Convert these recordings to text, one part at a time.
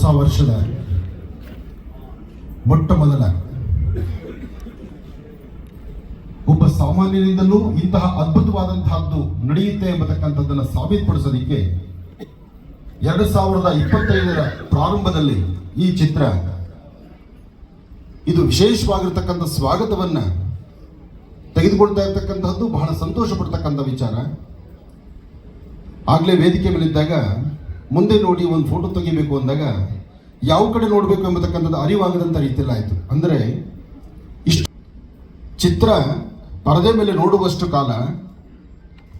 ಹೊಸ ವರ್ಷದ ಮೊಟ್ಟ ಮೊದಲ ಒಬ್ಬ ಸಾಮಾನ್ಯನಿಂದಲೂ ಇಂತಹ ಅದ್ಭುತವಾದಂತಹದ್ದು ನಡೆಯುತ್ತೆ ಎಂಬತಕ್ಕಂಥದ್ದನ್ನು ಸಾಬೀತುಪಡಿಸೋದಕ್ಕೆ ಎರಡು ಸಾವಿರದ ಇಪ್ಪತ್ತೈದರ ಪ್ರಾರಂಭದಲ್ಲಿ ಈ ಚಿತ್ರ ಇದು ವಿಶೇಷವಾಗಿರ್ತಕ್ಕಂಥ ಸ್ವಾಗತವನ್ನ ತೆಗೆದುಕೊಳ್ತಾ ಇರ್ತಕ್ಕಂಥದ್ದು ಬಹಳ ಸಂತೋಷ ಪಡ್ತಕ್ಕಂಥ ವಿಚಾರ. ಆಗ್ಲೇ ವೇದಿಕೆ ಮೇಲಿದ್ದಾಗ ಮುಂದೆ ನೋಡಿ ಒಂದು ಫೋಟೋ ತೆಗಿಬೇಕು ಅಂದಾಗ ಯಾವ ಕಡೆ ನೋಡಬೇಕು ಎಂಬತಕ್ಕಂಥದ್ದು ಅರಿವಾಗದಂಥ ರೀತಿಯಲ್ಲಿ ಆಯಿತು. ಅಂದರೆ ಇಷ್ಟು ಚಿತ್ರ ಪರದೆ ಮೇಲೆ ನೋಡುವಷ್ಟು ಕಾಲ,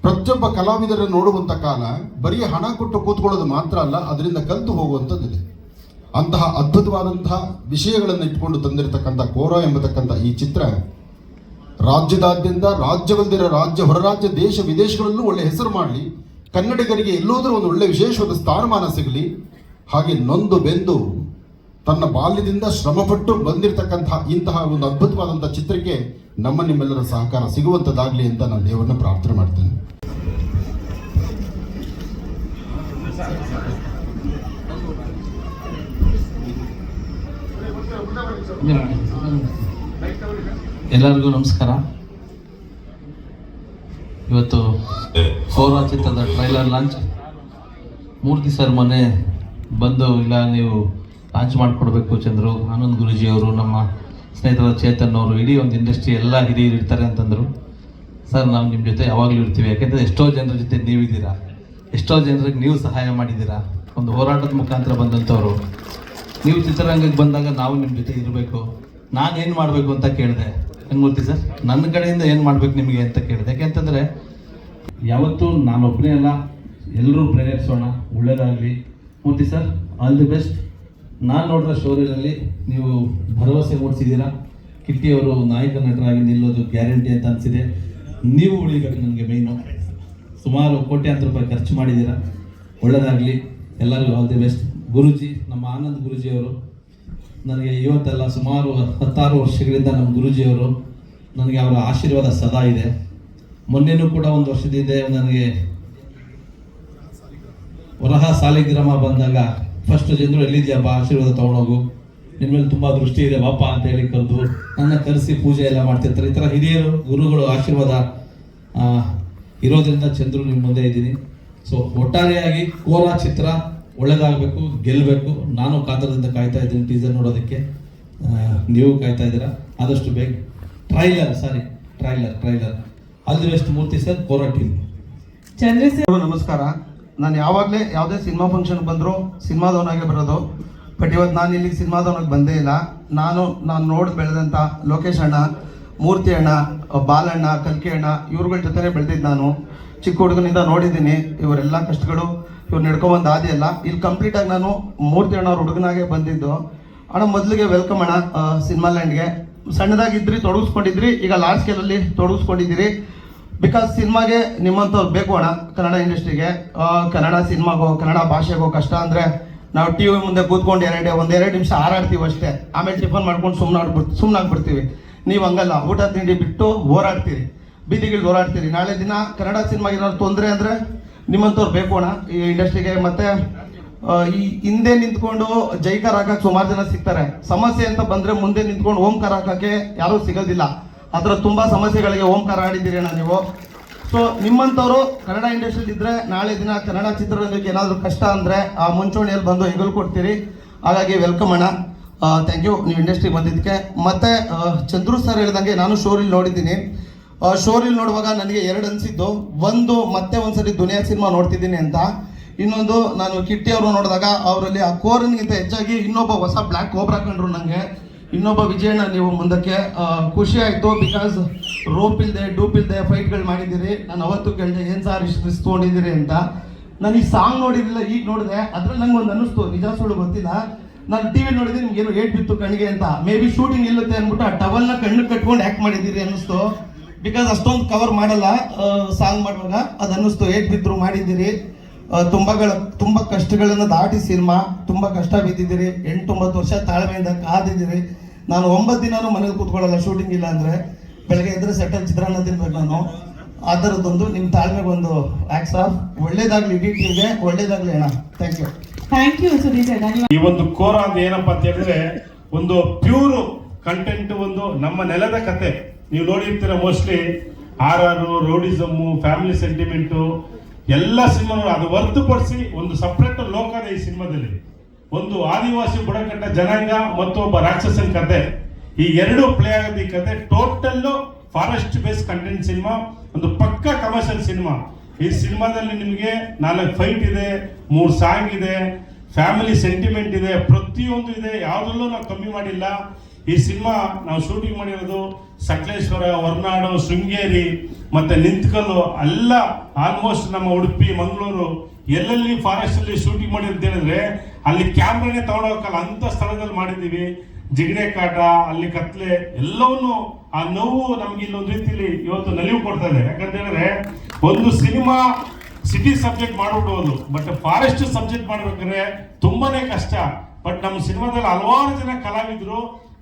ಪ್ರತಿಯೊಬ್ಬ ಕಲಾವಿದರನ್ನು ನೋಡುವಂಥ ಕಾಲ, ಬರೀ ಹಣ ಕೊಟ್ಟು ಕೂತ್ಕೊಳ್ಳೋದು ಮಾತ್ರ ಅಲ್ಲ, ಅದರಿಂದ ಕಲಿತು ಹೋಗುವಂಥದ್ದಿದೆ. ಅಂತಹ ಅದ್ಭುತವಾದಂತಹ ವಿಷಯಗಳನ್ನು ಇಟ್ಕೊಂಡು ತಂದಿರತಕ್ಕಂಥ ಕೋರ ಎಂಬತಕ್ಕಂಥ ಈ ಚಿತ್ರ ರಾಜ್ಯದಾದ್ಯಂತ ರಾಜ್ಯವಲ್ಲದಿರೋ ರಾಜ್ಯ ಹೊರರಾಜ್ಯ ದೇಶ ವಿದೇಶಗಳಲ್ಲೂ ಒಳ್ಳೆ ಹೆಸರು ಮಾಡಲಿ ಕನ್ನಡಿಗರಿಗೆ ಎಲ್ಲೋದ್ರೂ ಒಂದು ಒಳ್ಳೆ ವಿಶೇಷವಾದ ಸ್ಥಾನಮಾನ ಸಿಗಲಿ. ಹಾಗೆ ನೊಂದು ಬೆಂದು ತನ್ನ ಬಾಲ್ಯದಿಂದ ಶ್ರಮಪಟ್ಟು ಬಂದಿರತಕ್ಕಂತಹ ಇಂತಹ ಒಂದು ಅದ್ಭುತವಾದಂಥ ಚಿತ್ರಕ್ಕೆ ನಮ್ಮ ನಿಮ್ಮೆಲ್ಲರ ಸಹಕಾರ ಸಿಗುವಂಥದ್ದಾಗಲಿ ಅಂತ ನಾನು ದೇವರನ್ನ ಪ್ರಾರ್ಥನೆ ಮಾಡ್ತೇನೆ. ಎಲ್ಲರಿಗೂ ನಮಸ್ಕಾರ. ಇವತ್ತು ಸೌರ ಚಿತ್ರದ ಟ್ರೈಲರ್ ಲಾಂಚ್ ಮೂರ್ತಿ ಸರ್ ಮೊನ್ನೆ ಬಂದು ಇಲ್ಲ ನೀವು ಲಾಂಚ್ ಮಾಡಿಕೊಡ್ಬೇಕು ಚಂದ್ರು. ಆನಂದ್ ಗುರುಜಿ ಅವರು ನಮ್ಮ ಸ್ನೇಹಿತರ ಚೇತನ್ ಅವರು ಇಡೀ ಒಂದು ಇಂಡಸ್ಟ್ರಿ ಎಲ್ಲ ಹಿರಿಯರು ಇರ್ತಾರೆ ಅಂತಂದರು. ಸರ್ ನಾವು ನಿಮ್ಮ ಜೊತೆ ಯಾವಾಗಲೂ ಇರ್ತೀವಿ. ಯಾಕೆಂದರೆ ಎಷ್ಟೋ ಜನರ ಜೊತೆ ನೀವಿದ್ದೀರಾ? ಎಷ್ಟೋ ಜನರಿಗೆ ನೀವು ಸಹಾಯ ಮಾಡಿದ್ದೀರಾ? ಒಂದು ಹೋರಾಟದ ಮುಖಾಂತರ ಬಂದಂಥವ್ರು ನೀವು ಚಿತ್ರರಂಗಕ್ಕೆ ಬಂದಾಗ ನಾವು ನಿಮ್ಮ ಜೊತೆ ಇರಬೇಕು. ನಾನೇನು ಮಾಡಬೇಕು ಅಂತ ಕೇಳಿದೆ. ಮೂರ್ತಿ ಸರ್? ನನ್ನ ಕಡೆಯಿಂದ ಏನು ಮಾಡ್ಬೇಕು ನಿಮಗೆ ಅಂತ ಕೇಳಿದೆ. ಯಾಕೆಂತಂದರೆ ಯಾವತ್ತೂ ನಾನೊಬ್ಬನೇ ಅಲ್ಲ ಎಲ್ಲರೂ ಪ್ರೇರೇಪಿಸೋಣ, ಒಳ್ಳೇದಾಗಲಿ. Murthy sir, all the best. ನಾನು ನೋಡಿರೋ ಶೋರಿನಲ್ಲಿ ನೀವು ಭರವಸೆ ಮೂಡಿಸಿದ್ದೀರಾ? ಕಿಟ್ಟಿಯವರು ನಾಯಕ ನಟರಾಗಿ ನಿಲ್ಲೋದು ಗ್ಯಾರಂಟಿ ಅಂತ ಅನಿಸಿದೆ. ನೀವು ಉಳಿಬೇಕು ನನಗೆ ಮೇಯ್ನು ಸುಮಾರು ಕೋಟ್ಯಾಂತರ ರೂಪಾಯಿ ಖರ್ಚು ಮಾಡಿದ್ದೀರಾ? ಒಳ್ಳೆಯದಾಗಲಿ ಎಲ್ಲರಿಗೂ ಆಲ್ ದಿ ಬೆಸ್ಟ್. ಗುರುಜಿ, ನಮ್ಮ ಆನಂದ್ ಗುರುಜಿಯವರು ನನಗೆ ಇವತ್ತೆಲ್ಲ ಸುಮಾರು ಹತ್ತಾರು ವರ್ಷಗಳಿಂದ ನಮ್ಮ ಗುರುಜಿಯವರು ನನಗೆ ಅವರ ಆಶೀರ್ವಾದ ಸದಾ ಇದೆ. ಮೊನ್ನೆನೂ ಕೂಡ ಒಂದು ವರ್ಷದಿಂದ ನನಗೆ ವರಹ ಸಾಲಿಗ್ರಾಮ ಬಂದಾಗ ಫಸ್ಟ್ ಜನರು ಎಲ್ಲಿದೆಯಪ್ಪ ಆಶೀರ್ವಾದ ತೊಗೊಂಡೋಗು. ನಿನ್ನ ಮೇಲೆ ತುಂಬ ದೃಷ್ಟಿ ಇದೆ ಬಾಪ ಅಂತ ಹೇಳಿ ಕರೆದು ನನ್ನ ಕರೆಸಿ ಪೂಜೆ ಎಲ್ಲ ಮಾಡ್ತಿರ್ತಾರೆ. ಈ ಥರ ಹಿರಿಯರು, ಗುರುಗಳು ಆಶೀರ್ವಾದ ಇರೋದ್ರಿಂದ ಚಂದ್ರು ನಿಮ್ಮ ಮುಂದೆ ಇದ್ದೀನಿ. ಸೊ ಒಟ್ಟಾರೆಯಾಗಿ ಕೋಲ ಚಿತ್ರ ಒಳ್ಳೇದಾಗಬೇಕು ಗೆಲ್ಲಬೇಕು ನಾನು ಕಾತರದಿಂದ ಕಾಯ್ತಾ ಇದ್ದೀನಿ ಟೀಸರ್ ನೋಡೋದಕ್ಕೆ. ನೀವು ಕಾಯ್ತಾ ಇದ್ದೀರಾ? ಆದಷ್ಟು ಬೇಗ. Trailer sorry trailer trailer all the best Murthy sir ಕೋರಟ್ಟಿ Chandrashekhar ನಮಸ್ಕಾರ. ನಾನು ಯಾವಾಗಲೇ ಯಾವುದೇ ಸಿನಿಮಾ ಫಂಕ್ಷನ್ ಬಂದರೂ ಸಿನಿಮಾದವನಾಗೆ ಬರೋದು. ಬಟ್ ಇವತ್ತು ನಾನು ಇಲ್ಲಿಗೆ ಸಿನಿಮಾದವನಾಗಿ ಬಂದೇ ಇಲ್ಲ. ನಾನು ನಾನು ನೋಡಿ ಬೆಳೆದಂಥ ಲೋಕೇಶ್ ಅಣ್ಣ ಮೂರ್ತಿ ಅಣ್ಣ ಬಾಲಣ್ಣ ಕಲ್ಕಿ ಅಣ್ಣ ಇವ್ರುಗಳ ಜೊತೆನೇ ಬೆಳೆದಿದ್ದು ನಾನು. ಚಿಕ್ಕ ಹುಡುಗನಿಂದ ನೋಡಿದ್ದೀನಿ. ಇವರೆಲ್ಲ ಕಷ್ಟಗಳು. ಇವ್ರು ನಡ್ಕೊಬಂದು ಆದಿ ಅಲ್ಲ. ಇಲ್ಲಿ ಕಂಪ್ಲೀಟಾಗಿ ನಾನು ಮೂರ್ತಿ ಅಣ್ಣ ಹುಡುಗನಾಗೆ ಬಂದಿದ್ದು. ಅಣ್ಣ, ಮೊದಲಿಗೆ ವೆಲ್ಕಮ್ ಅಣ್ಣ ಸಿನಿಮಾ ಲ್ಯಾಂಡ್ಗೆ ಸಣ್ಣದಾಗಿದ್ರಿ, ತೊಡಗಿಸ್ಕೊಂಡಿದ್ರಿ, ಈಗ ಲಾರ್ಜ್ ಸ್ಕೇಲಲ್ಲಿ ತೊಡಗಿಸ್ಕೊಂಡಿದ್ದೀರಿ. ಬಿಕಾಸ್ ಸಿನಿಮಾಗೆ ನಿಮ್ಮಂಥವ್ರು ಬೇಕು ಅಣ್ಣ, ಕನ್ನಡ ಇಂಡಸ್ಟ್ರಿಗೆ ಕನ್ನಡ ಸಿನಿಮಾಗೋ ಕನ್ನಡ ಭಾಷೆಗೋ ಕಷ್ಟ ಅಂದರೆ ನಾವು ಟಿ ವಿ ಮುಂದೆ ಕೂತ್ಕೊಂಡು ಎರಡೇ ಒಂದೆರಡು ನಿಮಿಷ ಹಾರಾಡ್ತೀವಿ ಅಷ್ಟೇ. ಆಮೇಲೆ ಟಿಫನ್ ಮಾಡ್ಕೊಂಡು ಸುಮ್ಮನೆ ಆಗ್ಬಿಡ್ತು ಸುಮ್ಮನೆ ಆಗ್ಬಿಡ್ತೀವಿ. ನೀವು ಹಂಗಲ್ಲ, ಊಟ ತಿಂಡಿ ಬಿಟ್ಟು ಹೋರಾಡ್ತೀರಿ. ಬೀದಿಗಳು ಹೋರಾಡ್ತೀರಿ. ನಾಳೆ ದಿನ ಕನ್ನಡ ಸಿನಿಮಾಗೆ ಏನಾದ್ರು ತೊಂದರೆ ಅಂದರೆ ನಿಮ್ಮಂಥವ್ರು ಬೇಕು ಅಣ್ಣ, ಈ ಇಂಡಸ್ಟ್ರಿಗೆ ಮತ್ತೆ ಈ ಹಿಂದೆ ನಿಂತ್ಕೊಂಡು ಜೈಕಾರ ಹಾಕಕ್ಕೆ ಸುಮಾರು ಜನ ಸಿಗ್ತಾರೆ. ಸಮಸ್ಯೆ ಅಂತ ಬಂದ್ರೆ ಮುಂದೆ ನಿಂತ್ಕೊಂಡು ಓಂಕಾರ ಹಾಕಕ್ಕೆ ಯಾರೂ ಸಿಗೋದಿಲ್ಲ. ಆ ತುಂಬಾ ಸಮಸ್ಯೆಗಳಿಗೆ ಓಂಕಾರ ಆಡಿದ್ದೀರಿ ಅಣ್ಣ ನೀವು. ಸೊ ನಿಮ್ಮಂಥವ್ರು ಕನ್ನಡ ಇಂಡಸ್ಟ್ರಿಯಲ್ಲಿ ಇದ್ರೆ ನಾಳೆ ದಿನ ಕನ್ನಡ ಚಿತ್ರರಂಗಕ್ಕೆ ಏನಾದರೂ ಕಷ್ಟ ಅಂದ್ರೆ ಆ ಮುಂಚೂಣಿಯಲ್ಲಿ ಬಂದು ಹೆಗಲು ಕೊಡ್ತೀರಿ. ಹಾಗಾಗಿ ವೆಲ್ಕಮ್ ಅಣ್ಣ. ಥ್ಯಾಂಕ್ ಯು ನೀವು ಇಂಡಸ್ಟ್ರಿಗೆ ಬಂದಿದ್ದಕ್ಕೆ. ಮತ್ತೆ ಚಂದ್ರು ಸರ್ ಹೇಳಿದಂಗೆ ನಾನು ಶೋರಲ್ಲಿ ನೋಡಿದ್ದೀನಿ. ಶೋರಿಲ್ ನೋಡುವಾಗ ನನಗೆ ಎರಡು ಅನಿಸಿದ್ದು ಒಂದು ಮತ್ತೆ ಒಂದ್ಸರಿ ದುನಿಯಾ ಸಿನಿಮಾ ನೋಡ್ತಿದ್ದೀನಿ ಅಂತ. ಇನ್ನೊಂದು ನಾನು ಕಿಟ್ಟಿ ಅವರು ನೋಡಿದಾಗ ಅವರಲ್ಲಿ ಆ ಕೋರನ್ಗಿಂತ ಹೆಚ್ಚಾಗಿ ಇನ್ನೊಬ್ಬ ಹೊಸ ಬ್ಲ್ಯಾಕ್ ಕೋಬ್ರಾ ಕಂಡ್ರು ನನಗೆ ಇನ್ನೊಬ್ಬ ವಿಜಯಣ್ಣ ನೀವು ಮುಂದಕ್ಕೆ ಖುಷಿ ಆಯಿತು ಬಿಕಾಸ್ ರೋಪ್ ಇಲ್ಲದೆ ಡೂಪ್ ಇಲ್ಲದೆ ಫೈಟ್ಗಳು ಮಾಡಿದ್ದೀರಿ. ನಾನು ಅವತ್ತು ಕೇಳಿದೆ, ಏನು ಸಾರ್ ಇಷ್ಟು ರಿಸ್ಕ್ ತೊಗೊಂಡಿದ್ದೀರಿ ಅಂತ. ನಾನು ಈ ಸಾಂಗ್ ನೋಡಿರಲಿಲ್ಲ, ಈಗ ನೋಡಿದೆ. ಅದ್ರಲ್ಲಿ ನಂಗೆ ಒಂದು ಅನಿಸ್ತು ನಿಜ ಸುಳ್ಳು ಗೊತ್ತಿಲ್ಲ. ನಾನು ಟಿ ವಿ ನೋಡಿದ್ರೆ ನಿಮ್ಗೆ ಏನೋ ಏಟ್ ಬಿತ್ತು ಕಣ್ಣಿಗೆ ಅಂತ. ಮೇ ಬಿ ಶೂಟಿಂಗ್ ಇಲ್ಲತ್ತೆ ಅಂದ್ಬಿಟ್ಟು ಆ ಟವಲ್ನ ಕಣ್ಣು ಕಟ್ಕೊಂಡು ಆ್ಯಕ್ಟ್ ಮಾಡಿದ್ದೀರಿ ಅನ್ನಿಸ್ತು. ಬಿಕಾಸ್ ಅಷ್ಟೊಂದು ಕವರ್ ಮಾಡಲ್ಲ ಸಾಂಗ್ ಮಾಡುವಾಗ. ಅದು ಅನ್ನಿಸ್ತು ಏಟ್ ಬಿದ್ರು ಮಾಡಿದ್ದೀರಿ. ತುಂಬಗಳ ತುಂಬ ಕಷ್ಟಗಳನ್ನು ದಾಟಿ ಸಿನಿಮಾ ತುಂಬ ಕಷ್ಟ ಬಿದ್ದಿದ್ದೀರಿ. ಎಂಟೊಂಬತ್ತು ವರ್ಷ ತಾಳ್ಮೆಯಿಂದ ಕಾದಿದ್ದೀರಿ. ನಾನು ಒಂಬತ್ತು ದಿನ ಮನೇಲಿ ಕೂತ್ಕೊಳ್ಳಲ್ಲ ಶೂಟಿಂಗ್ ಇಲ್ಲ ಅಂದರೆ. ಬೆಳಗ್ಗೆ ಎದ್ರೆ ಸೆಟಲ್ ಚಿತ್ರಾನ್ನ ತಿನ್ಬೇಕು ನಾನು. ಆ ಥರದ್ದೊಂದು ನಿಮ್ಮ ತಾಳ್ಮೆಗೊಂದು ಆ್ಯಕ್ಸ್ ಆಫ್ ಒಳ್ಳೇದಾಗಲಿ ಇಡೀ ಟೀಮ್ಗೆ ಒಳ್ಳೇದಾಗಲಿ ಅಣ್ಣ. ಥ್ಯಾಂಕ್ ಯು ಥ್ಯಾಂಕ್ ಯು ಈ ಒಂದು ಕೋರ ಅಂತ ಏನಪ್ಪ ಅಂತ ಹೇಳಿದ್ರೆ ಒಂದು ಪ್ಯೂರ್ ಕಂಟೆಂಟ್ ಒಂದು ನಮ್ಮ ನೆಲದ ಕತೆ. ನೀವು ನೋಡಿರ್ತೀರ mostly R R rowdyism family sentiment ಎಲ್ಲ ಸಿನಿಮಾಗಳು ಅದು ಹೊರತುಪಡಿಸಿ ಒಂದು ಸಪ್ರೇಟ್ ಲೋಕದ ಈ ಸಿನಿಮಾದಲ್ಲಿ. ಒಂದು ಆದಿವಾಸಿ ಬುಡಕಟ್ಟ ಜನಾಂಗ ಮತ್ತು ಒಬ್ಬ ರಾಕ್ಷಸನ ಕತೆ. ಈ ಎರಡು ಪ್ಲೇ ಆಗೋದು ಈ ಕತೆ. Total forest base content cinema, ಒಂದು ಪಕ್ಕ ಕಮರ್ಷಿಯಲ್ ಸಿನಿಮಾ. ಈ ಸಿನಿಮಾದಲ್ಲಿ ನಿಮಗೆ ನಾಲ್ಕು ಫೈಟ್ ಇದೆ, ಮೂರು ಸಾಂಗ್ ಇದೆ ಫ್ಯಾಮಿಲಿ ಸೆಂಟಿಮೆಂಟ್ ಇದೆ, ಪ್ರತಿಯೊಂದು ಇದೆ. ಯಾವುದರಲ್ಲೂ ನಾವು ಕಮ್ಮಿ ಮಾಡಿಲ್ಲ. ಈ ಸಿನಿಮಾ ನಾವು ಶೂಟಿಂಗ್ ಮಾಡಿರೋದು ಸಕಲೇಶ್ವರ, ಹೊರನಾಡು, ಶೃಂಗೇರಿ ಮತ್ತೆ ನಿಂತ್ಕಲ್ಲು ಎಲ್ಲ ಆಲ್ಮೋಸ್ಟ್ ನಮ್ಮ ಉಡುಪಿ, ಮಂಗಳೂರು ಎಲ್ಲೆಲ್ಲಿ ಫಾರೆಸ್ಟ್ ಅಲ್ಲಿ ಶೂಟಿಂಗ್ ಮಾಡಿರೋದು ಹೇಳಿದ್ರೆ ಅಲ್ಲಿ ಕ್ಯಾಮ್ರಾನೇ ತಗೊಂಡೋಗಲ್ಲ ಅಂಥ ಸ್ಥಳದಲ್ಲಿ ಮಾಡಿದ್ದೀವಿ. ಜಿಗಣೆ ಕಾಟ, ಅಲ್ಲಿ ಕತ್ಲೆ ಎಲ್ಲವನ್ನು ಆ ನೋವು ನಮ್ಗೆ ಇಲ್ಲೊಂದು ರೀತಿಯಲ್ಲಿ ಇವತ್ತು ನಲಿವು ಕೊಡ್ತಾ ಇದೆ. ಯಾಕಂತ ಹೇಳಿದ್ರೆ ಒಂದು ಸಿನಿಮಾ ಸಿಟಿ ಸಬ್ಜೆಕ್ಟ್ ಮಾಡ್ಬಿಡ್ಬೋದು ಬಟ್ ಫಾರೆಸ್ಟ್ ಸಬ್ಜೆಕ್ಟ್ ಮಾಡ್ಬೇಕಾದ್ರೆ ತುಂಬಾನೇ ಕಷ್ಟ. ಬಟ್ ನಮ್ಮ ಸಿನಿಮಾದಲ್ಲಿ ಹಲವಾರು ಜನ ಕಲಾವಿದರು.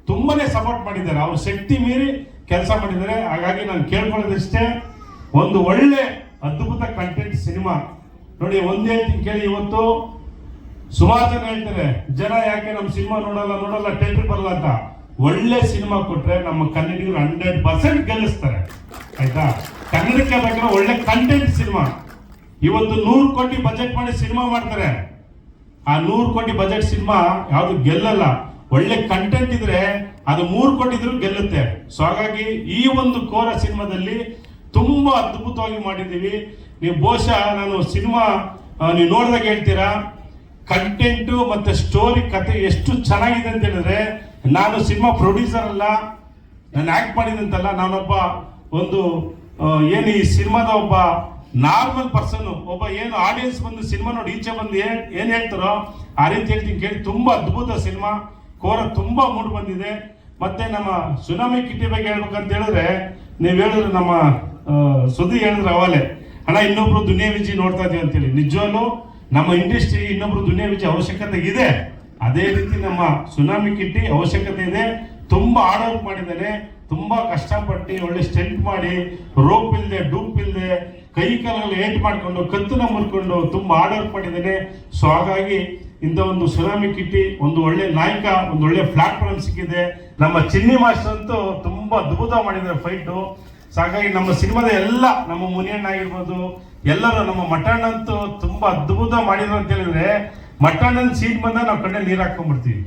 ತುಂಬಾನೇ ಸಪೋರ್ಟ್ ಮಾಡಿದ್ದಾರೆ. ಅವ್ರ ಶಕ್ತಿ ಮೀರಿ ಕೆಲಸ ಮಾಡಿದ್ದಾರೆ. ಹಾಗಾಗಿ ನಾನು ಕೇಳ್ಕೊಳ್ಳೋದಿಷ್ಟೇ, ಒಂದು ಒಳ್ಳೆ ಅದ್ಭುತ ಕಂಟೆಂಟ್ ಸಿನಿಮಾ. ನೋಡಿ, ಒಂದೇ ಹೇಳ್ತೀನಿ ಕೇಳಿ ಇವತ್ತು ಸುಮಾರು ಜನ ಹೇಳ್ತಾರೆ, ಜನ ಯಾಕೆ ನಮ್ಮ ಸಿನಿಮಾ ನೋಡಲ್ಲ ನೋಡಲ್ಲ ಥಿಯೇಟರ್ ಬರಲ್ಲ ಅಂತ. ಒಳ್ಳೆ ಸಿನಿಮಾ ಕೊಟ್ರೆ ನಮ್ಮ ಕನ್ನಡಿಗರು ಹಂಡ್ರೆಡ್ ಪರ್ಸೆಂಟ್ ಗೆಲ್ಲಿಸ್ತಾರೆ. ಆಯ್ತಾ? ಕನ್ನಡಕ್ಕೆ ಬೇಕಾದ್ರೆ ಒಳ್ಳೆ ಕಂಟೆಂಟ್ ಸಿನಿಮಾ. ಇವತ್ತು ನೂರು ಕೋಟಿ ಬಜೆಟ್ ಮಾಡಿ ಸಿನಿಮಾ ಮಾಡ್ತಾರೆ. ಆ ನೂರು ಕೋಟಿ ಬಜೆಟ್ ಸಿನಿಮಾ ಯಾವುದು ಗೆಲ್ಲಲ್ಲ. ಒಳ್ಳೆ ಕಂಟೆಂಟ್ ಇದ್ರೆ ಅದು ಮೂರು ಕೊಟ್ಟಿದ್ರು ಗೆಲ್ಲುತ್ತೆ. ಸೊ ಹಾಗಾಗಿ ಈ ಒಂದು ಕೋರ ಸಿನಿಮಾದಲ್ಲಿ ತುಂಬಾ ಅದ್ಭುತವಾಗಿ ಮಾಡಿದ್ದೀವಿ. ನೀವು ಬಹುಶಃ ನಾನು ಸಿನಿಮಾ ನೀವು ನೋಡಿದಾಗ ಹೇಳ್ತೀರಾ ಕಂಟೆಂಟು ಮತ್ತೆ ಸ್ಟೋರಿ ಕತೆ ಎಷ್ಟು ಚೆನ್ನಾಗಿದೆ ಅಂತ ಹೇಳಿದ್ರೆ, ನಾನು ಸಿನಿಮಾ ಪ್ರೊಡ್ಯೂಸರ್ ಅಲ್ಲ, ನಾನು ಆಕ್ಟ್ ಮಾಡಿದಂತಲ್ಲ, ನಾನೊಬ್ಬ ಒಂದು ಏನು ಈ ಸಿನಿಮಾದ ಒಬ್ಬ ನಾರ್ಮಲ್ ಪರ್ಸನ್ ಒಬ್ಬ ಏನು ಆಡಿಯನ್ಸ್ ಬಂದು ಸಿನಿಮಾ ನೋಡಿ, ಈಚೆ ಬಂದು ಏನು, ಏನ್ ಹೇಳ್ತಾರೋ, ಆ ರೀತಿ ಹೇಳ್ತೀನಿ ಕೇಳಿ, ತುಂಬಾ ಅದ್ಭುತ ಸಿನಿಮಾ. ಕೋರ ತುಂಬಾ ಮೂಡ್ ಬಂದಿದೆ. ಮತ್ತೆ ನಮ್ಮ ಸುನಾಮಿ ಕಿಟ್ಟಿ ಬಗ್ಗೆ ಹೇಳ್ಬೇಕಂತ ಹೇಳಿದ್ರೆ, ನೀವು ಹೇಳಿದ್ರೆ ನಮ್ಮ ಸುದ್ದಿ ಹೇಳಿದ್ರೆ ಅವಾಲೆ. ಅಣ್ಣ, ಇನ್ನೊಬ್ರು ದುನಿಯಾ ವಿಜಿ ನೋಡ್ತಾ ಇದೀವಿ ಅಂತೇಳಿ ನಿಜವಾಗ್ಲೂ ನಮ್ಮ ಇಂಡಸ್ಟ್ರಿ ಇನ್ನೊಬ್ರು ದುನಿಯಾ ವಿಜಿ ಅವಶ್ಯಕತೆ ಇದೆ. ಅದೇ ರೀತಿ ನಮ್ಮ ಸುನಾಮಿ ಕಿಟ್ಟಿ ಅವಶ್ಯಕತೆ ಇದೆ. ತುಂಬಾ ಹಾರ್ಡ್ ವರ್ಕ್ ಮಾಡಿದ್ದಾನೆ. ತುಂಬಾ ಕಷ್ಟಪಟ್ಟು ಒಳ್ಳೆ ಸ್ಟೆಂಟ್ ಮಾಡಿ ರೋಪ್ ಇಲ್ಲದೆ ಡೂಪ್ ಇಲ್ಲದೆ ಕೈ ಕಾಲಲ್ಲಿ ಏಟ್ ಮಾಡ್ಕೊಂಡು, ಕತ್ತನ್ನ ಮುರ್ಕೊಂಡು ತುಂಬಾ ಹಾರ್ಡ್ ವರ್ಕ್ ಮಾಡಿದ್ದಾನೆ. ಸೊ ಹಾಗಾಗಿ ಇಂಥ ಒಂದು ಸುನಾಮಿ ಕಿಟ್ಟಿ, ಒಂದು ಒಳ್ಳೆ ನಾಯಕ, ಒಂದು ಒಳ್ಳೆ ಪ್ಲಾಟ್ಫಾರ್ಮ್ ಸಿಕ್ಕಿದೆ. ನಮ್ಮ ಚಿನ್ನಿ ಮಾಸ್ಟರ್ ಅಂತೂ ತುಂಬಾ ಅದ್ಭುತ ಮಾಡಿದ್ದಾರೆ ಫೈಟು ಹಾಗಾಗಿ ನಮ್ಮ ಸಿನಿಮಾದ ಎಲ್ಲ ನಮ್ಮ ಮುನಿಯಣ್ಣ ಆಗಿರ್ಬೋದು, ಎಲ್ಲರೂ ನಮ್ಮ ಮಟಣ್ಣಂತೂ ತುಂಬ ತುಂಬಾ ಅದ್ಭುತ ಮಾಡಿದ್ರು ಅಂತ ಹೇಳಿದ್ರೆ ಮಟಣ್ಣನ ಸೀಟ್ ಬಂದ ನಾವು ಕಣ್ಣಲ್ಲಿ ನೀರು ಹಾಕೊಂಡ್ಬಿಡ್ತೀವಿ.